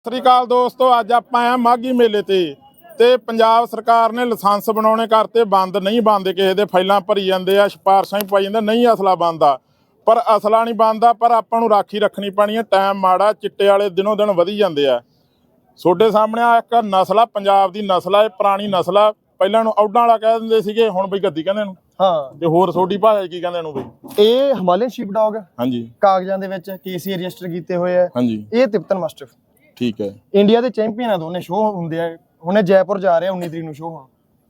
ਸਤਿ ਸ੍ਰੀ ਅਕਾਲ ਦੋਸਤੋ ਅੱਜ ਆਪਾਂ ਆ ਮਾਗੀ ਮੇਲੇ ਤੇ। ਤੇ ਪੰਜਾਬ ਸਰਕਾਰ ਨੇ ਲਾਇਸੈਂਸ ਬਣਾਉਣੇ ਕਰਤੇ ਬੰਦ ਨਹੀਂ ਬੰਦੇ ਕਿਸੇ ਦੇ ਫਾਈਲਾਂ ਭਰੀ ਜਾਂਦੇ ਆ ਸਿਫਾਰਸ਼ਾਂ ਹੀ ਪਾਈ ਜਾਂਦੇ ਨਹੀਂ ਅਸਲਾ ਬੰਦਾ ਪਰ ਅਸਲਾ ਨਹੀਂ ਬੰਦਾ ਪਰ ਆਪਾਂ ਨੂੰ ਰਾਖੀ ਰੱਖਣੀ ਪੈਣੀ ਹੈ ਟਾਈਮ ਮਾੜਾ ਚਿੱਟੇ ਵਾਲੇ ਦਿਨੋਂ ਦਿਨ ਵਧੀ ਜਾਂਦੇ ਆ। ਤੁਹਾਡੇ ਸਾਹਮਣੇ ਆ ਇੱਕ ਨਸਲ ਪੰਜਾਬ ਦੀ ਨਸਲ ਇਹ ਪੁਰਾਣੀ ਨਸਲ ਪਹਿਲਾਂ ਨੂੰ ਔਡਾਂ ਵਾਲਾ ਕਹਿ ਦਿੰਦੇ ਸੀਗੇ ਹੁਣ ਬਈ ਗੱਦੀ ਕਹਿੰਦੇ ਇਹਨੂੰ। ਹਾਂ। ਤੇ ਹੋਰ ਤੁਹਾਡੀ ਭਾਸ਼ਾ ਕੀ ਕਹਿੰਦੇ ਇਹਨੂੰ ਬਈ? ਇਹ ਹਿਮਾਲਯਨ ਸ਼ੀਪ ਡੌਗ ਹਾਂਜੀ। ਕਾਗਜ਼ਾਂ ਦੇ ਵਿੱਚ ਕੇਸੀ ਰਜਿਸਟਰ ਕੀਤੇ ਹੋਏ ਆ। ਹਾਂਜੀ। ਇਹ ਤਿਪਤਨ ਮਾਸਟਰ। ਠੀਕ ਹੈ। ਇੰਡੀਆ ਦੇ ਚੈਂਪੀਅਨ ਆ ਦੋਨੇ ਸ਼ੋਅ ਹੁੰਦੇ ਆ। ਹੁਣੇ ਜੈਪੁਰ ਜਾ ਰਹੇ ਆ 19 ਤਰੀਕ ਨੂੰ ਸ਼ੋਅ ਹੋਣਾ।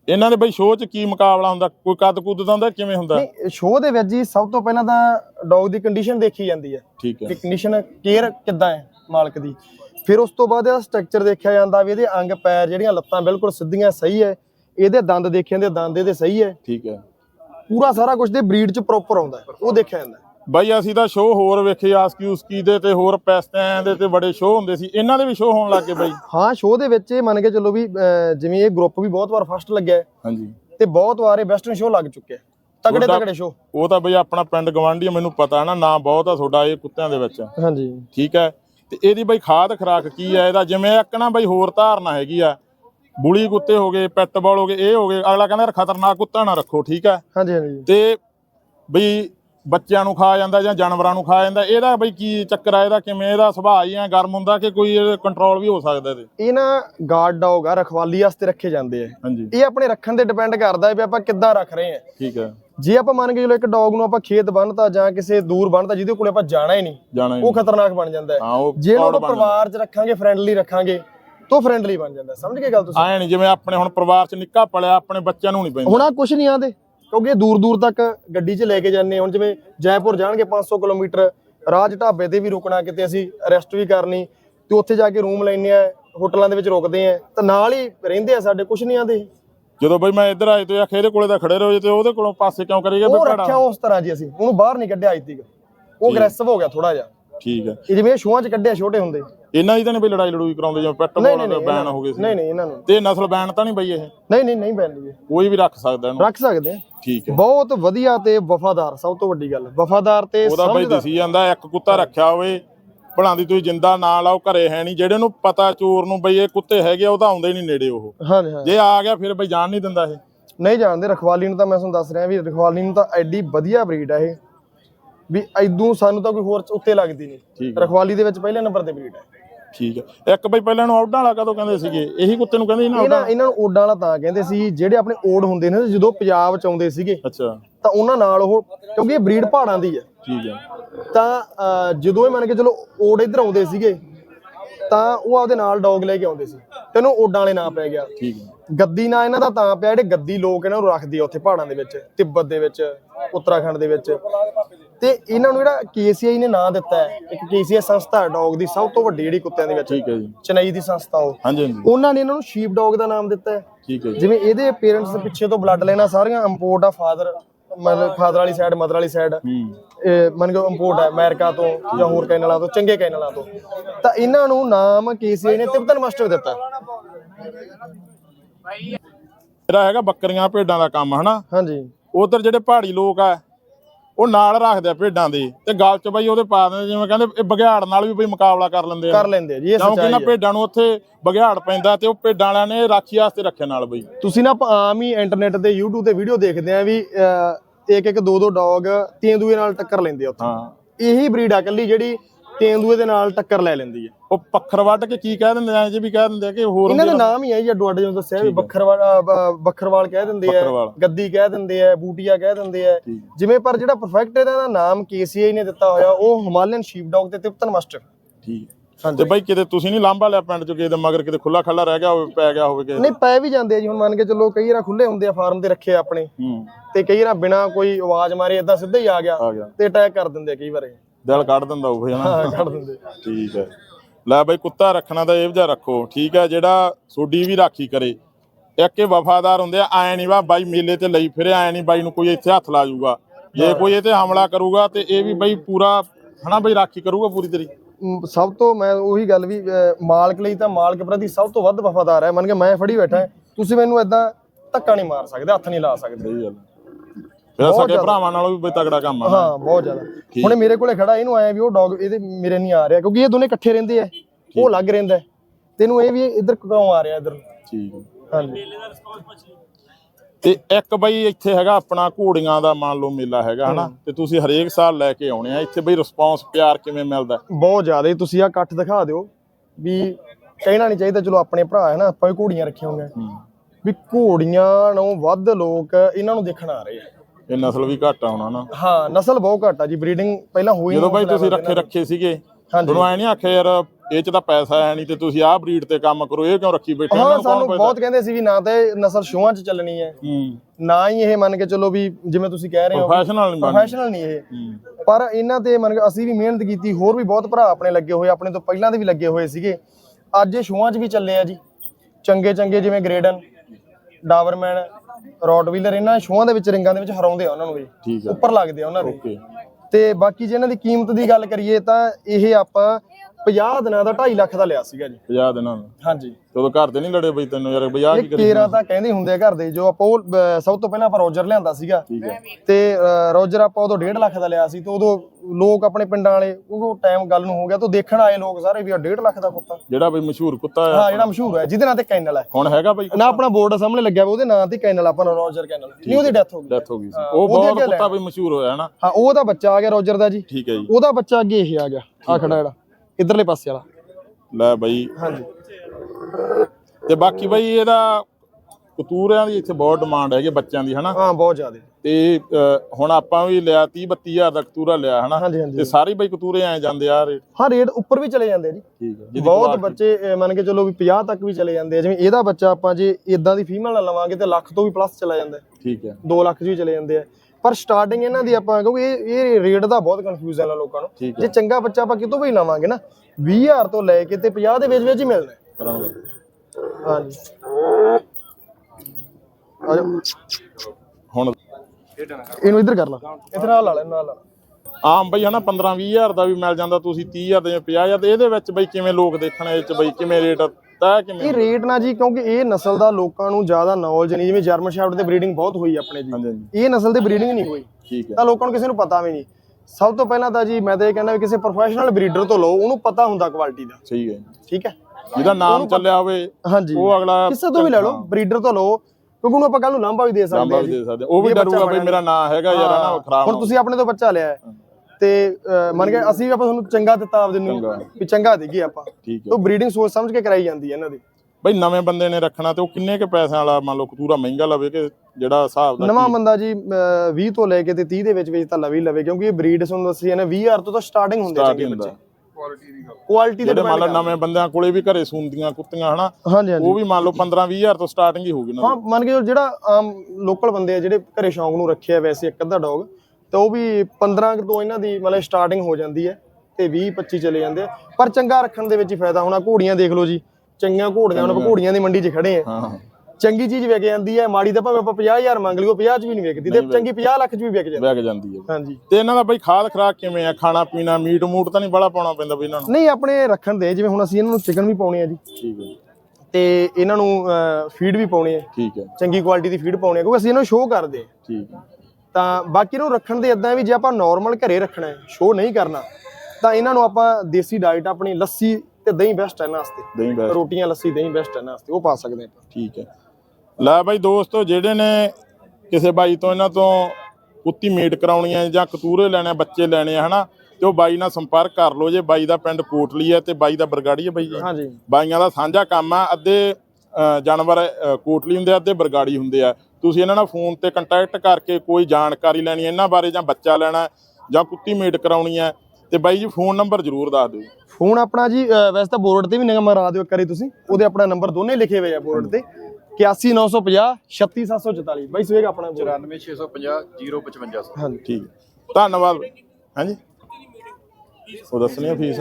ਇਹਨਾਂ ਦੇ ਬਈ ਸ਼ੋਅ 'ਚ ਕੀ ਮੁਕਾਬਲਾ ਹੁੰਦਾ? ਕੋਈ ਕੱਦ ਕੁੱਦ ਦਾ ਹੁੰਦਾ ਕਿਵੇਂ ਹੁੰਦਾ? ਨਹੀਂ ਸ਼ੋਅ ਦੇ ਵਿੱਚ ਜੀ ਸਭ ਤੋਂ ਪਹਿਲਾਂ ਤਾਂ ਡੌਗ ਦੀ ਕੰਡੀਸ਼ਨ ਦੇਖੀ ਜਾਂਦੀ ਹੈ। ਠੀਕ ਹੈ। ਕਿ ਕੰਡੀਸ਼ਨ ਕੇਅਰ ਕਿੱਦਾਂ ਹੈ ਮਾਲਕ ਦੀ। ਫਿਰ ਉਸ ਤੋਂ ਬਾਅਦ ਇਹਦਾ ਸਟਰਕਚਰ ਦੇਖਿਆ ਜਾਂਦਾ ਵੀ ਇਹਦੇ ਅੰਗ ਪੈਰ ਜਿਹੜੀਆਂ ਲੱਤਾਂ ਬਿਲਕੁਲ ਸਿੱਧੀਆਂ ਸਹੀ ਹੈ। ਇਹਦੇ ਦੰਦ ਦੇਖੇ ਜਾਂਦੇ ਦੰਦ ਇਹਦੇ ਸਹੀ ਹੈ। ਠੀਕ ਹੈ। ਪੂਰਾ ਸਾਰਾ ਕੁਝ ਦੇ ਬਰੀਡ ਚ ਪ੍ਰੋਪਰ ਆਉਂਦਾ ਉਹ ਦੇਖਿਆ ਜਾਂਦਾ। ਬਾਈ ਅਸੀਂ ਤਾਂ ਸ਼ੋਅ ਹੋਰ ਵੇਖੇ ਆਸਕਿਊਸਕੀ ਦੇ ਤੇ ਹੋਰ ਪੈਸਤਿਆਂ ਦੇ ਤੇ ਬੜੇ ਸ਼ੋਅ ਹੁੰਦੇ ਸੀ। ਇਹਨਾਂ ਦੇ ਵੀ ਸ਼ੋਅ ਹੋਣ ਲੱਗ ਗਏ ਬਾਈ। ਹਾਂ ਸ਼ੋਅ ਦੇ ਵਿੱਚ ਇਹ ਮੰਨ ਕੇ ਚੱਲੋ ਵੀ ਅਹ, ਜਿਵੇਂ ਇਹ ਗਰੁੱਪ ਵੀ ਬਹੁਤ ਵਾਰ ਫਸਟ ਲੱਗਿਆ ਹੈ ਹਾਂਜੀ। ਤੇ ਬਹੁਤ ਵਾਰ ਇਹ ਵੈਸਟਰਨ ਸ਼ੋਅ ਲੱਗ ਚੁੱਕਿਆ ਹੈ। ਤਗੜੇ ਤੁਹਾਡਾ- ਤਗੜੇ ਸ਼ੋਅ ਉਹ ਤਾਂ ਬਈ ਆਪਣਾ ਪਿੰਡ ਗਵਾਂਢੀ ਮੈਨੂੰ ਪਤਾ ਨਾ ਨਾਂ ਬਹੁਤ ਆ ਤੁਹਾਡਾ ਇਹ ਕੁੱਤਿਆਂ ਦੇ ਵਿੱਚ। ਹਾਂਜੀ। ਠੀਕ ਹੈ। ਤੇ ਇਹਦੀ ਬਈ ਖਾਦ ਖਰਾਕ ਕੀ ਹੈ? ਇਹਦਾ ਜਿਵੇਂ ਇੱਕ ਨਾ ਬਈ ਹੋਰ ਧਾਰਨਾ ਹੈਗੀ ਆ। ਬੁਲੀ ਕੁੱਤੇ ਹੋ ਗਏ ਪੈਟਬਾਲ ਹੋ ਗਏ ਇਹ ਹੋ ਗਏ। ਅਗਲਾ ਕਹਿੰਦਾ ਯਾਰ ਖਤਰਨਾਕ ਕੁੱਤਾ ਨਾ ਰੱਖੋ ਠੀਕ ਹੈ। ਹਾਂਜੀ ਹਾਂਜੀ। ਤੇ ਬਈ ਬੱਚਿਆਂ ਨੂੰ ਖਾ ਜਾਂਦਾ ਜਾਂ ਜਾਨਵਰਾਂ ਨੂੰ ਖਾ ਜਾਂਦਾ ਇਹਦਾ ਬਈ ਕੀ ਚੱਕਰ ਆ ਇਹਦਾ ਕਿਵੇਂ ਇਹਦਾ ਸੁਭਾਅ ਹੀ ਐ ਗਰਮ ਹੁੰਦਾ ਕਿ ਕੋਈ ਕੰਟਰੋਲ ਵੀ ਹੋ ਸਕਦਾ ਇਹਦੇ? ਇਹ ਨਾ ਗਾਰਡ ਡੌਗ ਆ ਰਖਵਾਲੀ ਵਾਸਤੇ ਰੱਖੇ ਜਾਂਦੇ ਆ। ਹਾਂਜੀ। ਇਹ ਆਪਣੇ ਰੱਖਣ ਤੇ ਡਿਪੈਂਡ ਕਰਦਾ ਹੈ ਵੀ ਆਪਾਂ ਕਿੱਦਾਂ ਰੱਖ ਰਹੇ ਹਾਂ ਠੀਕ ਹੈ ਜੇ ਆਪਾਂ ਮੰਨ ਕੇ ਚਲੋ ਇੱਕ ਡੌਗ ਨੂੰ ਆਪਾਂ ਖੇਤ ਬੰਨਤਾ ਜਾਂ ਕਿਸੇ ਦੂਰ ਬੰਨਤਾ ਜਿਹਦੇ ਕੋਲੇ ਆਪਾਂ ਜਾਣਾ ਹੀ ਨਹੀਂ ਉਹ। ਖਤਰਨਾਕ ਬਣ ਜਾਂਦਾ ਹੈ। ਹਾਂ ਉਹ ਜੇ ਉਹਨੂੰ। ਪਰਿਵਾਰ 'ਚ ਰੱਖਾਂਗੇ ਫਰੈਂਡਲੀ ਰੱਖਾਂਗੇ ਤਾਂ ਫਰੈਂਡਲੀ ਬਣ ਜਾਂਦਾ। ਸਮਝ ਗਏ ਗੱਲ ਤੁਸੀਂ? ਆਏ ਨਹੀਂ ਜਿਵੇਂ ਆਪਣੇ ਹੁਣ ਪਰਿਵਾਰ ਚ ਨਿੱਕਾ ਪਲਿਆ ਆਪਣੇ ਬੱਚਿਆਂ ਨੂੰ ਨਹੀਂ ਪੈਂਦਾ। ਹੁਣ ਆ ਕੁਛ ਨਹੀਂ ਆਂਦੇ ਕਿਉਂਕਿ ਇਹ ਦੂਰ ਦੂਰ ਤੱਕ ਗੱਡੀ 'ਚ ਲੈ ਕੇ ਜਾਂਦੇ ਹੁਣ ਜਿਵੇਂ ਜੈਪੁਰ ਜਾਣਗੇ 500 ਕਿਲੋਮੀਟਰ ਰਾਜ ਢਾਬੇ ਤੇ ਵੀ ਰੁਕਣਾ ਕਿਤੇ ਅਸੀਂ ਰੈਸਟ ਵੀ ਕਰਨੀ ਤੇ ਉੱਥੇ ਜਾ ਕੇ ਰੂਮ ਲੈਣੇ ਆ ਹੋਟਲਾਂ ਦੇ ਵਿੱਚ ਰੁਕਦੇ ਆ ਤਾਂ ਨਾਲ ਹੀ ਰਹਿੰਦੇ ਆ ਸਾਡੇ ਕੁਛ ਨਹੀਂ ਆਂਦੇ ਜਦੋਂ ਬਈ ਮੈਂ ਇੱਧਰ ਆਏ ਤੇ ਆਖੇ ਇਹਦੇ ਕੋਲੇ ਤਾਂ ਖੜੇ ਰਹੋ ਤੇ ਉਹਦੇ ਕੋਲੋਂ ਪਾਸੇ ਕਿਉਂ ਕਰੇਗਾ ਉਹ ਰੱਖਿਆ ਉਸ ਤਰ੍ਹਾਂ ਜੀ ਅਸੀਂ ਉਹਨੂੰ ਬਾਹਰ ਨਹੀਂ ਕੱਢਿਆ ਅੱਜ ਤੱਕ। ਉਹ ਅਗਰੈਸਿਵ ਹੋ ਗਿਆ ਥੋੜਾ ਜਿਹਾ। ਠੀਕ ਹੈ। ਜਿਵੇਂ ਸ਼ੋਆਂ 'ਚ ਕੱਢਿਆ ਛੋਟੇ ਹੁੰਦੇ। ਇਹਨਾਂ ਦੀ ਤਾਂ ਨਹੀਂ ਬਈ ਲੜਾਈ ਲੜੂਈ ਕਰਾਉਂਦੇ ਜਿਵੇਂ ਪੈਟ ਨਹੀਂ ਨਹੀਂ ਦੇ ਨਹੀਂ ਬੈਨ ਹੋ ਗਏ ਸੀ। ਨਹੀਂ ਨਹੀਂ ਇਹਨਾਂ ਨੂੰ। ਤੇ ਨਸਲ ਬੈਨ ਤਾਂ ਨਹੀਂ ਬਈ ਇਹ? ਨਹੀਂ ਨਹੀਂ ਨਹੀਂ ਪੈਂਦੀ ਇਹ। ਕੋਈ ਵੀ ਰੱਖ ਸਕਦਾ ਇਹਨੂੰ। ਰੱਖ ਸਕਦੇ ਆ। ਠੀਕ ਹੈ। ਬਹੁਤ ਵਧੀਆ ਤੇ ਵਫਾਦਾਰ ਸਭ ਤੋਂ ਵੱਡੀ ਗੱਲ। ਵਫਾਦਾਰ ਤੇ ਉਹਦਾ ਬਈ ਸਮਝਦਾਰ। ਦਿਸੀ ਜਾਂਦਾ ਇੱਕ ਕੁੱਤਾ ਰੱਖਿਆ ਹੋਵੇ ਭਲਾਂਦੀ ਤੁਸੀਂ ਜਿੰਦਾ ਨਾ ਲਾਓ ਘਰੇ ਹੈ ਨਹੀਂ। ਜਿਹੜੇ ਨੂੰ ਪਤਾ ਚੋਰ ਨੂੰ ਬਈ ਇਹ ਕੁੱਤੇ ਹੈਗੇ ਆ, ਉਹ ਤਾਂ ਆਉਂਦੇ ਹੀ ਨਹੀਂ ਨੇੜੇ ਉਹ। ਹਾਂਜੀ ਹਾਂ ਜੇ ਆ ਗਿਆ ਫਿਰ ਬਈ ਜਾਣ ਨਹੀਂ ਦਿੰਦਾ ਇਹ। ਨਹੀਂ ਜਾਣਦੇ। ਰਖਵਾਲੀ ਨੂੰ ਤਾਂ ਮੈਂ ਤੁਹਾਨੂੰ ਦੱਸ ਰਿਹਾ ਵੀ ਰਖਵਾਲੀ ਨੂੰ ਤਾਂ ਐਡੀ ਵਧੀਆ ਬਰੀਡ ਆ ਇਹ। ਵੀ ਐਦੂ ਸਾਨੂੰ ਤਾਂ ਕੋਈ ਹੋਰ ਉੱਤੇ ਲੱਗਦੀ ਨਹੀਂ। ਠੀਕ ਹੈ। ਰਖਵਾਲੀ ਦੇ ਵਿੱਚ ਪਹਿਲੇ ਨੰਬਰ ਤੇ ਬਰੀਡ ਹੈ ਠੀਕ ਹੈ। ਇੱਕ ਬਈ ਪਹਿਲਾਂ ਨੂੰ ਔਡਾਂ ਵਾਲਾ ਕਦੋਂ ਕਹਿੰਦੇ ਸੀਗੇ? ਇਹੀ ਕੁੱਤੇ ਨੂੰ ਕਹਿੰਦੇ ਸੀ ਨਾ ਇਹ ਨਾ ਔਡਾਂ ਇਹਨਾਂ ਨੂੰ ਓਡਾਂ ਵਾਲਾ ਤਾਂ ਕਹਿੰਦੇ ਸੀ ਜਿਹੜੇ ਆਪਣੇ ਓਡ ਹੁੰਦੇ ਨੇ ਜਦੋਂ ਪੰਜਾਬ ਚ ਆਉਂਦੇ ਸੀਗੇ ਅੱਛਾ। ਤਾਂ ਉਹਨਾਂ ਨਾਲ ਉਹ ਕਿਉਂਕਿ ਇਹ ਬਰੀਡ ਪਹਾੜਾਂ ਦੀ ਹੈ। ਠੀਕ ਹੈ। ਤਾਂ ਅਹ, ਜਦੋਂ ਇਹ ਮੰਨ ਕੇ ਚਲੋ ਓਡ ਇੱਧਰ ਆਉਂਦੇ ਸੀਗੇ ਤਾਂ ਉਹ ਆਪਦੇ ਨਾਲ ਡੌਗ ਲੈ ਕੇ ਆਉਂਦੇ ਸੀ। ਤੇ ਉਹਨੂੰ ਓਡਾਂ ਵਾਲੇ ਨਾਂ ਪੈ ਗਿਆ। ਠੀਕ ਹੈ। ਗੱਦੀ ਨਾਂ ਇਹਨਾਂ ਦਾ ਤਾਂ ਪਿਆ ਜਿਹੜੇ ਗੱਦੀ ਲੋਕ ਇਹਨਾਂ ਨੂੰ ਰੱਖਦੇ ਆ ਉੱਥੇ ਪਹਾੜਾਂ ਦੇ ਵਿੱਚ ਤਿੱਬਤ ਦੇ ਵਿੱਚ ਉੱਤਰਾਖੰਡ ਦੇ ਵਿੱਚ। ਤੇ ਇਹਨਾਂ ਨੂੰ ਜਿਹੜਾ KCI ਨੇ ਨਾਂ ਦਿੱਤਾ ਹੈ ਇੱਕ KCI ਸੰਸਥਾ ਡੌਗ ਦੀ ਸਭ ਤੋਂ ਵੱਡੀ ਜਿਹੜੀ ਕੁੱਤਿਆਂ ਦੇ ਵਿੱਚ ਠੀਕ ਹੈ ਜੀ। ਚੇਨਈ ਦੀ ਸੰਸਥਾ ਉਹ। ਹਾਂਜੀ ਹਾਂਜੀ। ਉਹਨਾਂ ਨੇ ਇਹਨਾਂ ਨੂੰ ਸ਼ੀਪ ਡੌਗ ਦਾ ਨਾਮ ਦਿੱਤਾ ਹੈ। ਠੀਕ ਹੈ ਜੀ। ਜਿਵੇਂ ਇਹਦੇ ਪੇਰੈਂਟਸ ਦੇ ਪਿੱਛੇ ਤੋਂ ਬਲੱਡ ਲੈਣਾ ਸਾਰੀਆਂ ਇੰਪੋਰਟ ਆ ਫਾਦਰ ਮਤਲਬ ਫਾਦਰ ਵਾਲੀ ਸਾਈਡ ਮਦਰ ਵਾਲੀ ਸਾਈਡ ਮੰਨ ਕੇ ਇੰਪੋਰਟ ਹੈ ਅਮਰੀਕਾ ਤੋਂ ਜਾਂ ਹੋਰ ਕੈਨਲਾਂ ਤੋਂ ਚੰਗੇ ਕੈਨਲਾਂ ਤੋਂ। ਤਾਂ ਇਹਨਾਂ ਨੂੰ ਨਾਮ KCI ਨੇ ਤਿਬਤਨ ਮਾਸਟਰ ਦਿੱਤਾ। ਜਿਹੜਾ ਹੈਗਾ ਬੱਕਰੀਆਂ ਭੇਡਾਂ ਦਾ ਕੰਮ ਹਨਾ? ਹਾਂਜੀ। ਉਧਰ ਜਿਹੜੇ ਪਹਾੜੀ ਲੋਕ ਆ ਉਹ ਨਾਲ ਰੱਖਦੇ ਆ ਭੇਡਾਂ ਦੇ ਤੇ ਗਲ ਚ ਬਈ ਉਹਦੇ ਪਾ ਦਿੰਦੇ ਜਿਵੇਂ ਕਹਿੰਦੇ ਇਹ ਬਘਿਆੜ ਨਾਲ ਵੀ ਬਈ ਮੁਕਾਬਲਾ ਕਰ ਲੈਂਦੇ ਆ। ਕਰ ਲੈਂਦੇ ਆ ਜੀ ਇਹ ਕਿਉਂਕਿ ਸੱਚਾਈ ਨਾ ਹੈ ਭੇਡਾਂ ਨੂੰ ਉੱਥੇ ਬਘਿਆੜ ਪੈਂਦਾ ਤੇ ਉਹ ਭੇਡਾਂ ਵਾਲਿਆਂ ਨੇ ਰਾਖੀ ਵਾਸਤੇ ਰੱਖਿਆ ਨਾਲ ਬਈ। ਤੁਸੀਂ ਨਾ ਆਪਾਂ ਆਮ ਹੀ ਇੰਟਰਨੈਟ ਤੇ YouTube ਤੇ ਵੀਡੀਓ ਦੇਖਦੇ ਆ ਵੀ ਇੱਕ ਇੱਕ ਦੋ ਦੋ ਡੌਗ ਤੇਂਦੂਏ ਨਾਲ ਟੱਕਰ ਲੈਂਦੇ ਆ ਉੱਥੇ। ਹਾਂ। ਇਹੀ ਬਰੀਡ ਆ ਕੱਲੀ ਜਿਹੜੀ ਤੇਂਦੂਏ ਦੇ ਨਾਲ ਟੱਕਰ ਲੈ ਲੈਂਦੀ ਹੈ ਉਹ ਪੱਖਰ ਵੱਢ ਕੇ ਕੀ ਕਹਿ ਦਿੰਦੇ ਆ ਜੇ ਵੀ ਕਹਿ ਦਿੰਦੇ ਆ ਕਿ ਹੋਰ ਇਹਨਾਂ ਦੇ। ਨਾਮ ਹੀ ਹੈ ਜੀ ਅੱਡੋ ਅੱਡ ਜਿਵੇਂ ਦੱਸਿਆ ਵੀ ਬੱਖਰਵਾਲ ਬੱਖਰਵਾਲ ਕਹਿ ਦਿੰਦੇ ਆ। ਗੱਦੀ ਕਹਿ ਦਿੰਦੇ ਆ ਬੂਟੀਆ ਕਹਿ ਦਿੰਦੇ ਆ। ਜਿਵੇਂ ਪਰ ਜਿਹੜਾ ਪਰਫੈਕਟ ਇਹਦਾ ਨਾਮ KCI ਨੇ ਦਿੱਤਾ ਹੋਇਆ ਉਹ ਹਿਮਾਲਯਨ ਸ਼ੀਪ ਡੌਗ ਤੇ ਤਿਪਤਨ ਮਾਸਟਰ ਠੀਕ ਹਾਂਜੀ। ਤੇ ਬਈ ਕਿਤੇ ਤੁਸੀਂ ਨਹੀਂ ਲਾਂਭਾ ਲਿਆ ਪਿੰਡ ਚ ਦੇ ਮਗਰ ਕਿਤੇ ਖੁੱਲਾ ਖੱਲਾ ਰਹਿ ਗਿਆ ਹੋਵੇ ਪੈ ਗਿਆ ਹੋਵੇ ਦੇ? ਨਹੀਂ ਪੈ ਵੀ ਜਾਂਦੇ ਆ ਜੀ ਹੁਣ ਮੰਨ ਕੇ ਚੱਲੋ ਕਈ ਵਾਰ ਖੁੱਲੇ ਹੁੰਦੇ ਆ ਫਾਰਮ ਤੇ ਰੱਖੇ ਆਪਣੇ ਹੂੰ ਤੇ ਕਈ ਵਾਰ ਬਿਨਾ ਕੋਈ ਆਵਾਜ਼ ਮਾਰੇ ਇਦਾਂ ਸਿੱਧਾ ਹੀ ਆ ਗਿਆ ਤੇ ਅਟੈਕ ਕਰ ਦਿੰਦੇ ਆ ਕਈ ਵਾਰ। ਦਿਲ ਕੱਢ ਦਿੰਦਾ ਉਹ ਹਾਂ ਕੱਢ ਦਿੰਦੇ। ਠੀਕ ਹੈ। ਲੈ ਬਈ ਕੁੱਤਾ ਰੱਖਣਾ ਤਾਂ ਇਹ ਜਿਹਾ ਰੱਖੋ ਠੀਕ ਹੈ। ਜਿਹੜਾ ਸੋਡੀ ਵੀ ਰਾਖੀ ਕਰੇ। ਇੱਕ ਇਹ ਵਫਾਦਾਰ ਹੁੰਦੇ ਆ ਐ ਨਹੀਂ ਵਾ ਬਾਈ ਮੇਲੇ ਤੇ ਲਈ ਫਿਰੇ ਐ ਨਹੀਂ ਬਾਈ ਨੂੰ ਕੋਈ ਇੱਥੇ ਹੱਥ ਲਾ ਜਾਊਗਾ ਜੇ ਕੋਈ ਇਹ ਤੇ ਹਮਲਾ ਕਰੂਗਾ ਤੇ ਇਹ ਵੀ ਬਈ ਪੂਰਾ ਹਨਾ ਬਈ ਰਾਖੀ ਕਰੂਗਾ ਪੂਰੀ ਤੇਰੀ। ਸਭ ਤੋਂ ਮੈਂ ਉਹੀ ਗੱਲ ਵੀ ਮਾਲਕ ਲਈ ਤਾਂ ਮਾਲਕ ਪ੍ਰਤੀ ਸਭ ਤੋਂ ਵੱਧ ਵਫਾਦਾਰ ਹੈ। ਮੰਨ ਕੇ ਮੈਂ ਫੜੀ ਬੈਠਾ ਤੁਸੀਂ ਮੈਨੂੰ ਇਦਾਂ ਧੱਕਾ ਨਹੀਂ ਮਾਰ ਸਕਦੇ ਹੱਥ ਨਹੀਂ ਲਾ ਸਕਦੇ। ਸਹੀ ਗੱਲ ਫਿਰ ਸਕੇ ਭਰਾਵਾਂ ਨਾਲੋਂ ਵੀ ਤਗੜਾ ਕੰਮ ਆ। ਹਾਂ ਬਹੁਤ ਜ਼ਿਆਦਾ। ਹੁਣ ਇਹ ਮੇਰੇ ਕੋਲੇ ਖੜਾ ਇਹਨੂੰ ਆਇਆ ਵੀ ਉਹ ਡੌਗ ਇਹਦੇ ਮੇਰੇ ਨਹੀਂ ਆ ਰਿਹਾ ਕਿਉਂਕਿ ਇਹ ਦੋਨੇ ਇਕੱਠੇ ਰਹਿੰਦੇ ਆ। ਉਹ ਅਲੱਗ ਰਹਿੰਦਾ ਹੈ। ਤੈਨੂੰ ਇਹ ਵੀ ਇੱਧਰ ਕਿਉਂ ਆ ਰਿਹਾ ਇੱਧਰ? ਠੀਕ ਹੈ। ਹਾਂਜੀ। ਤੇ ਇੱਕ ਬਈ ਇੱਥੇ ਹੈਗਾ ਆਪਣਾ ਘੋੜੀਆਂ ਦਾ ਮੰਨ ਲਓ ਮੇਲਾ ਹੈਗਾ ਹਨਾ? ਤੇ ਤੁਸੀਂ ਹਰੇਕ ਸਾਲ ਲੈ ਕੇ ਆਉਣੇ ਆ। ਇੱਥੇ ਬਈ ਰਿਸਪੌਂਸ ਪਿਆਰ ਕਿਵੇਂ ਮਿਲਦਾ? ਬਹੁਤ ਜ਼ਿਆਦਾ ਤੁਸੀਂ ਆ ਇਕੱਠ ਦਿਖਾ ਦਿਓ ਵੀ ਕਹਿਣਾ ਨਹੀਂ ਚਾਹੀਦਾ ਚਲੋ ਆਪਣੇ ਭਰਾ ਹੈ ਨਾ ਆਪਾਂ ਵੀ ਘੋੜੀਆਂ ਰੱਖੀਆਂ ਹੋਈਆਂ। ਹੂੰ। ਵੀ ਘੋੜੀਆਂ ਨੂੰ ਵੱਧ ਲੋਕ ਇਹਨਾਂ ਨੂੰ ਦੇਖਣ ਆ ਰਹੇ ਆ। ਇਹ ਨਸਲ ਵੀ ਘੱਟ ਆਉਣਾ ਨਾ ਹਾਂ ਨਸਲ ਬਹੁਤ ਘੱਟ ਆ ਜੀ ਬਰੀਡਿੰਗ ਪਹਿਲਾਂ ਹੋਈ ਜਦੋਂ ਬਾਈ ਤੁਸੀਂ ਰੱਖੇ ਰੱਖੇ ਸੀਗੇ ਹਾਂਜੀ। ਤੁਹਾਨੂੰ ਐ ਨਹੀਂ ਆਖਿਆ ਯਾਰ ਇਹ ਚ ਤਾਂ ਪੈਸਾ ਹੈ ਨਹੀਂ ਤੇ ਤੁਸੀਂ ਆਹ ਬਰੀਡ ਤੇ ਕੰਮ ਕਰੋ ਇਹ ਕਿਉਂ ਰੱਖੀ ਬੈਠੇ ਹਾਂ ਸਾਨੂੰ? ਬਹੁਤ ਕਹਿੰਦੇ ਸੀ ਵੀ ਨਾ ਤਾਂ ਨਸਲ ਸ਼ੋਆਂ 'ਚ ਚੱਲਣੀ ਹੈ। ਹੂੰ। ਨਾ ਹੀ ਇਹ ਮੰਨ ਕੇ ਚੱਲੋ ਵੀ ਜਿਵੇਂ ਤੁਸੀਂ ਕਹਿ ਰਹੇ ਹੋ ਪ੍ਰੋਫੈਸ਼ਨਲ ਨਹੀਂ ਪ੍ਰੋਫੈਸ਼ਨਲ ਨਹੀਂ ਇਹ। ਪਰ ਇਹਨਾਂ ਤੇ ਮੰਨ ਕੇ ਅਸੀਂ ਵੀ ਮਿਹਨਤ ਕੀਤੀ ਹੋਰ ਵੀ ਬਹੁਤ ਭਰਾ ਆਪਣੇ ਲੱਗੇ ਹੋਏ ਆਪਣੇ ਤੋਂ ਪਹਿਲਾਂ ਦੇ ਵੀ ਲੱਗੇ ਹੋਏ ਸੀਗੇ। ਅੱਜ ਇਹ ਸ਼ੋਆਂ 'ਚ ਵੀ ਚੱਲੇ ਆ ਜੀ। ਚੰਗੇ ਚੰਗੇ ਜਿਵੇਂ ਗ੍ਰੇਡਨ ਡਾਵਰਮੈਨ ਰੋਡਵੀਲਰ ਇਹਨਾਂ ਸ਼ੋਆਂ ਦੇ ਵਿੱਚ ਰਿੰਗਾਂ ਦੇ ਵਿੱਚ ਹਰਾਉਂਦੇ ਆ ਉਹਨਾਂ ਨੂੰ ਵੀ। ਠੀਕ ਹੈ ਉੱਪਰ ਲੱਗਦੇ ਆ ਉਹਨਾਂ ਦੇ। ਓਕੇ। ਤੇ ਬਾਕੀ ਜੇ ਇਹਨਾਂ ਦੀ ਕੀਮਤ ਦੀ ਗੱਲ ਕਰੀਏ ਤਾਂ ਇਹ ਆਪਾਂ 50 ਦਿਨਾਂ ਦਾ 2.5 ਲੱਖ ਦਾ ਲਿਆ ਸੀਗਾ ਜੀ। 50 ਦਿਨਾਂ ਦਾ? ਹਾਂਜੀ। ਜਦੋਂ ਘਰ ਦੇ ਨਹੀਂ ਲੜੇ ਬਈ ਤੈਨੂੰ? ਯਾਰ ਬਈ ਆਹ ਇਹ ਕੀ ਕਰੀ ਕੇਰਾ ਤਾਂ ਕਹਿੰਦੇ ਹੁੰਦੇ ਆ ਘਰ ਦੇ ਜੋ ਆਪਾਂ ਉਹ ਅਹ, ਸਭ ਤੋਂ ਪਹਿਲਾਂ ਆਪਾਂ ਰੋਜਰ ਲਿਆਂਦਾ ਸੀਗਾ। ਠੀਕ ਹੈ। ਤੇ ਅਹ, ਰੋਜਰ ਆਪਾਂ ਉਦੋਂ 1.5 ਲੱਖ ਦਾ ਲਿਆ ਸੀ ਤੇ ਉਦੋਂ ਲੋਕ ਆਪਣੇ ਪਿੰਡਾਂ ਵਾਲੇ ਉਹ ਟਾਈਮ ਗੱਲ ਨੂੰ ਹੋ ਗਿਆ ਤਾਂ ਦੇਖਣ ਆਏ ਲੋਕ ਸਾਰੇ ਵੀ 1.5 ਲੱਖ ਦਾ ਕੁੱਤਾ। ਜਿਹੜਾ ਬਈ ਮਸ਼ਹੂਰ ਕੁੱਤਾ ਆ ਹਾਂ ਜਿਹੜਾ ਮਸ਼ਹੂਰ ਹੈ ਜਿਹਦੇ ਨਾਂ ਤੇ ਕੈਨਲ ਹੈ ਹੁਣ ਹੈਗਾ ਬਈ ਨਾ ਆਪਣਾ ਬੋਰਡ ਸਾਹਮਣੇ ਲੱਗਿਆ ਵਾ ਉਹਦੇ ਨਾਂ ਤੇ ਕੈਨਲ ਆਪਾਂ ਨੂੰ ਰੋਜਰ ਕੈਨਲ। ਨਹੀਂ ਉਹਦੀ ਡੈਥ ਹੋ ਗਈ। ਡੈਥ ਹੋ ਗਈ ਸੀ। ਹਾਂ, ਉਹ ਉਹਦੇ ਬਹੁਤ ਅੱਗੇ ਕੁੱਤਾ ਬਈ ਮਸ਼ਹੂਰ ਹੋਇਆ ਨਾ ਹਾਂ ਉਹਦਾ ਬੱਚਾ ਆ ਗਿਆ ਰੋਜਰ ਦਾ ਜੀ। ਠੀਕ ਹੈ ਜੀ। ਉਹਦਾ ਬੱਚਾ ਅੱਗੇ ਇਹ ਆ ਗਿਆ ਆ ਖੜਾ ਜਿਹੜਾ। ਇਧਰਲੇ ਪਾਸੇ ਵਾਲਾ? ਲੈ ਬਈ। ਹਾਂਜੀ। ਤੇ ਬਾਕੀ ਬਈ ਇਹਦਾ ਕਤੂਰਿਆਂ ਦੀ ਇੱਥੇ ਬਹੁਤ ਡਿਮਾਂਡ ਹੈਗੀ ਬੱਚਿਆਂ ਦੀ ਹਨਾ? ਹਾਂ ਬਹੁਤ ਜ਼ਿਆਦਾ। ਤੇ ਹੁਣ ਆਪਾਂ ਵੀ ਲਿਆ 30 32000 ਦਾ ਕਤੂਰਾ ਲਿਆ ਹਨਾ? ਹਾਂਜੀ ਹਾਂਜੀ। ਤੇ ਸਾਰੇ ਬਈ ਕਤੂਰੇ ਐ ਜਾਂਦੇ ਆ ਰੇਟ। ਹਾਂ ਰੇਟ ਉੱਪਰ ਵੀ ਚਲੇ ਜਾਂਦੇ ਆ ਜੀ। ਠੀਕ ਹੈ ਜਿਹਦੀ ਬਹੁਤ quality- ਬੱਚੇ ਅਹ, ਮੰਨ ਕੇ ਚੱਲੋ ਵੀ 50 ਤੱਕ ਵੀ ਚਲੇ ਜਾਂਦੇ ਆ। ਜਿਵੇਂ ਇਹਦਾ ਬੱਚਾ ਆਪਾਂ ਜੇ ਇਦਾਂ ਦੀ ਫੀਮੇਲ ਨਾਲ ਲਵਾਂਗੇ ਤੇ ਲੱਖ ਤੋਂ ਵੀ ਪਲੱਸ ਚਲਾ ਜਾਂਦਾ। ਠੀਕ ਹੈ 2 ਲੱਖ 'ਚ ਵੀ ਚਲੇ ਜਾਂਦੇ ਆ। ਪਰ ਸਟਾਰਟਿੰਗ ਇਹਨਾਂ ਦੀ ਆਪਾਂ ਕਿਉਂਕਿ ਇਹ ਇਹ ਰੇਟ ਦਾ ਬਹੁਤ ਕਨਫਿਊਜ਼ਨ ਆ ਲੋਕਾਂ ਨੂੰ। ਜੇ ਚੰਗਾ ਬੱਚਾ ਆਪਾਂ ਕਿਤੋਂ ਵੀ ਲਵਾਂਗੇ ਨਾ 20000 ਤੋਂ ਲੈ ਕੇ ਤੇ 50 ਦੇ ਵਿੱਚ ਵਿੱਚ ਹੀ। ਮਿਲਣਾ ਹਾਂਜੀ। ਆ ਜਾਓ। ਹੁਣ ਇਹਨੂੰ ਇੱਧਰ ਕਰ ਲਾ। ਇੱਧਰ ਨਾਲ ਲਾ ਲੈ ਨਾਲ ਲਾ ਲਾ। ਆਮ ਬਈ ਹਨਾ 15 20000 ਦਾ ਵੀ ਮਿਲ ਜਾਂਦਾ ਤੁਸੀਂ 30000 ਦੇ 50000 ਦੇ ਇਹਦੇ ਵਿੱਚ ਬਈ ਕਿਵੇਂ ਲੋਕ ਦੇਖਣ ਇਹ ਚ ਬਈ ਕਿਵੇਂ ਰੇਟ ਤੈਅ ਕਿਵੇਂ ਇਹ ਰੇਟ ਨਾ ਜੀ ਕਿਉਂਕਿ ਇਹ ਨਸਲ ਦਾ ਲੋਕਾਂ ਨੂੰ ਜ਼ਿਆਦਾ ਨੌਲੇਜ ਨਹੀਂ ਜਿਵੇਂ ਜਰਮਨ ਸ਼ੈਫਰਡ ਤੇ ਬਰੀਡਿੰਗ ਬਹੁਤ ਹੋਈ ਆਪਣੇ ਜੀ। ਇਹ ਨਸਲ ਤੇ ਬਰੀਡਿੰਗ ਨਹੀਂ ਹੋਈ। ਠੀਕ ਹੈ। ਤਾਂ ਲੋਕਾਂ ਨੂੰ ਕਿਸੇ ਨੂੰ ਪਤਾ ਵੀ ਨਹੀਂ। ਸਭ ਤੋਂ ਪਹਿਲਾਂ ਤਾਂ ਜੀ ਮੈਂ ਤਾਂ ਇਹ ਕਹਿੰਦਾ ਵੀ ਕਿਸੇ ਪ੍ਰੋਫੈਸ਼ਨਲ ਬਰੀਡਰ ਤੋਂ ਲਓ ਉਹਨੂੰ ਪਤਾ ਹੁੰਦਾ ਕੁਆਲਿਟੀ ਦਾ। ਸਹੀ ਹੈ ਠੀਕ ਹੈ? ਜਿਹਦਾ ਨਾਮ ਚੱਲਿਆ ਹੋਵੇ ਹਾਂਜੀ। ਉਹ ਅਗਲਾ ਕਿਸੇ ਤੋਂ ਵੀ ਲੈ ਲਓ ਬਰੀਡਰ ਤੋਂ ਲਓ ਕਿਉਂਕਿ ਉਹਨੂੰ ਆਪਾਂ ਕੱਲ ਨੂੰ ਲਾਂਭਾ ਵੀ ਦੇ ਸਕਦੇ ਹਾਂ ਵੀ ਜੀ। ਦੇ ਸਕਦੇ ਉਹ ਵੀ ਡਰੂਗਾ ਬਈ ਮੇਰਾ ਨਾਂ ਹੈਗਾ ਯਾਰ ਉਹ ਖਰਾਬ ਹੁਣ ਤੁਸੀਂ ਆਪਣੇ ਤੋਂ ਬੱਚਾ ਲਿਆ ਹੈ। ਤੇ ਮੰਨ ਕੇ ਅਸੀਂ ਵੀ ਆਪਾਂ ਤੁਹਾਨੂੰ ਚੰਗਾ ਦਿੱਤਾ ਆਪਦੇ ਨੂੰ। ਵੀ ਚੰਗਾ ਦੇਗੀ ਆਪਾਂ। ਠੀਕ ਹੈ। ਤੋਂ ਬਰੀਡਿੰਗ ਸੋਚ ਸਮਝ ਕੇ ਕਰਾਈ ਜਾਂਦੀ ਹੈ ਇਹਨਾਂ ਦੀ। ਬਈ ਨਵੇਂ ਬੰਦੇ ਨੇ ਰੱਖਣਾ ਤੇ ਉਹ ਕਿੰਨੇ ਕੇ ਪੈਸਿਆਂ ਵਾਲਾ ਮੰਨ ਲਓ ਕਤੂਰਾ ਮਹਿੰਗਾ ਲਵੇ ਕਿ ਜਿਹੜਾ ਹਿਸਾਬ ਦਾ ਨਵਾਂ ਬੰਦਾ ਜੀ ਅਹ, 20 ਤੋਂ ਲੈ ਕੇ ਤੇ 30 ਦੇ ਵਿੱਚ ਵਿੱਚ ਤਾਂ ਲਵੇ ਲਵੇ ਕਿਉਂਕਿ ਇਹ ਬਰੀਡ ਤੁਹਾਨੂੰ ਦੱਸੀ ਨੇ 20000 ਤੋਂ ਤਾਂ ਸਟਾਰਟਿੰਗ ਹੁੰਦੇ ਚੰਗੇ ਬੱਚੇ। ਕੁਆਲਿਟੀ ਦੇ ਮੰਨ ਲਓ ਨਵੇਂ ਬੰਦਿਆਂ ਕੋਲੇ ਵੀ ਘਰੇ ਸੂੰਦੀਆਂ ਕੁੱਤੀਆਂ ਹਨਾ ਹਾਂਜੀ ਹਾਂਜੀ। ਉਹ ਵੀ ਮੰਨ ਲਓ 15 20000 ਤੋਂ ਸਟਾਰਟਿੰਗ ਹੀ ਹੋਊਗੀ ਨਾ ਹਾਂ ਮੰਨ ਕੇ ਜਿਹੜਾ ਆਮ ਲੋਕਲ ਬੰਦੇ ਆ ਜਿਹੜੇ ਘਰੇ ਸ਼ੌਂਕ ਨੂੰ ਰੱਖਿਆ ਵੈਸੇ ਇੱਕ ਅੱਧਾ ਡੌਗ ਤੇ ਉਹ ਵੀ 15 ਕੁ ਤੋਂ ਇਹਨਾਂ ਦੀ ਮਤਲਬ ਸਟਾਰਟਿੰਗ ਹੋ ਜਾਂਦੀ ਹੈ ਤੇ 20 25 ਚਲੇ ਜਾਂਦੇ ਆ। ਪਰ ਚੰਗਾ ਰੱਖਣ ਦੇ ਵਿੱਚ ਹੀ ਫਾਇਦਾ ਹੋਣਾ ਘੋੜੀਆਂ ਦੇਖ ਲਓ ਜੀ। ਚੰਗੀਆਂ ਘੋੜੀਆਂ ਹੁਣ ਆਪਾਂ ਘੋੜੀਆਂ ਦੀ ਮੰਡੀ 'ਚ ਖੜੇ ਆ। ਹਾਂ। ਚੰਗੀ ਚੀਜ਼ ਵਿਕ ਜਾਂਦੀ ਹੈ ਮਾੜੀ ਤਾਂ ਭਾਵੇਂ ਆਪਾਂ 50000 ਮੰਗ ਲਈਓ 50 'ਚ ਵੀ ਨਹੀਂ ਵਿਕਦੀ ਤੇ ਚੰਗੀ 50 ਲੱਖ 'ਚ ਵੀ ਵਿਕ ਜਾਂਦੀ। ਵਗ ਜਾਂਦੀ ਹੈ। ਹਾਂਜੀ। ਤੇ ਇਹਨਾਂ ਦਾ ਬਈ ਖਾਦ ਖਰਾਕ ਕਿਵੇਂ ਆ? ਖਾਣਾ ਪੀਣਾ ਮੀਟ ਮੂਟ ਤਾਂ ਨਹੀਂ ਬੜਾ ਪਾਉਣਾ ਪੈਂਦਾ ਬਈ ਇਹਨਾਂ ਨੂੰ? ਨਹੀਂ ਆਪਣੇ ਰੱਖਣ ਦੇ ਜਿਵੇਂ ਹੁਣ ਅਸੀਂ ਇਹਨਾਂ ਨੂੰ ਚਿਕਨ ਵੀ ਪਾਉਣੇ ਆ ਜੀ। ਠੀਕ ਹੈ ਤੇ ਇਹਨਾਂ ਨੂੰ ਫੀਡ ਵੀ ਪਾਉਣੀ ਹੈ। ਠੀਕ ਹੈ। ਚੰਗੀ ਕੁਆਲਿਟੀ ਦੀ ਫੀਡ ਪਾਉਣੀ ਹੈ ਕਿਉਂਕਿ ਅਸੀਂ ਇਹਨਾਂ ਨੂੰ ਸ਼ੋਅ ਕਰਦੇ ਹਾਂ ਠੀਕ ਹੈ। ਤਾਂ ਬਾਕੀ ਨੂੰ ਰੱਖਣ ਦੇ ਇਦਾਂ ਵੀ ਜੇ ਆਪਾਂ ਨਾਰਮਲ ਘਰੇ ਰੱਖਣਾ ਹੈ ਸ਼ੋਅ ਨਹੀਂ ਕਰਨਾ ਤਾਂ ਇਹਨਾਂ ਨੂੰ ਆਪਾਂ ਦੇਸੀ ਡਾਈਟ ਆਪਣੀ ਲੱਸੀ ਤੇ ਦਹੀਂ ਬੈਸਟ ਹੈ ਇਹਨਾਂ ਵਾਸਤੇ। ਦਹੀਂ ਰੋਟੀਆਂ ਲੱਸੀ ਦਹੀਂ ਬੈਸਟ ਹੈ ਇਹਨਾਂ ਵਾਸਤੇ ਉਹ ਪਾ ਸਕਦੇ ਆਪਾਂ। ਠੀਕ ਹੈ। ਲੈ ਬਾਈ ਦੋਸਤੋ ਜਿਹੜੇ ਨੇ ਕਿਸੇ ਬਾਈ ਤੋਂ ਇਹਨਾਂ ਤੋਂ ਕੁੱਤੀ ਮੀਟ ਕਰਾਉਣੀ ਹੈ ਜਾਂ ਕਤੂਰੇ ਲੈਣੇ ਆ, ਬੱਚੇ ਲੈਣੇ ਆ ਹਨਾ ਤੇ ਉਹ ਬਾਈ ਨਾਲ ਸੰਪਰਕ ਕਰ ਲਓ ਜੇ ਬਾਈ ਦਾ ਪਿੰਡ ਕੋਟਲੀ ਹੈ ਤੇ ਬਾਈ ਦਾ ਬਰਗਾੜੀ ਹੈ ਬਾਈ ਜੀ। ਹਾਂਜੀ। ਬਾਈਆਂ ਦਾ ਸਾਂਝਾ ਕੰਮ ਆ ਅੱਧੇ ਅ, ਜਾਨਵਰ ਅ, ਕੋਟਲੀ ਹੁੰਦੇ ਆ ਅੱਧੇ ਬਰਗਾੜੀ ਹੁੰਦੇ ਆ। ਤੁਸੀਂ ਇਹਨਾਂ ਨਾਲ ਫੋਨ ਤੇ ਕੰਟੈਕਟ ਕਰਕੇ ਕੋਈ ਜਾਣਕਾਰੀ ਲੈਣੀ ਹੈ ਇਹਨਾਂ ਬਾਰੇ ਜਾਂ ਬੱਚਾ ਲੈਣਾ ਹੈ, ਜਾਂ ਕੁੱਤੀ ਮੀਟ ਕਰਾਉਣੀ ਹੈ ਤੇ ਬਾਈ ਜੀ ਫੋਨ ਨੰਬਰ ਜ਼ਰੂਰ ਦੱਸ ਦਿਓ ਫੋਨ ਆਪਣਾ ਜੀ ਵੈਸੇ ਤਾਂ ਬੋਰਡ ਤੇ ਵੀ ਨਿਗਮ ਮਰਾ ਦਿਓ ਇੱਕ ਵਾਰੀ ਤੁਸੀਂ ਉਹਦੇ ਆਪਣਾ ਨੰਬਰ ਦੋਨੇ ਲਿਖੇ ਹੋਏ ਆ ਬੋਰਡ ਤੇ। 81950 36744 ਬਾਈ ਸਵੇਗ ਆਪਣਾ ਬੋਲ 94650 055 ਹਾਂਜੀ ਠੀਕ ਹੈ। ਧੰਨਵਾਦ। ਹਾਂਜੀ। ਉਹ ਦੱਸਣੀ ਆ ਫੀਸ?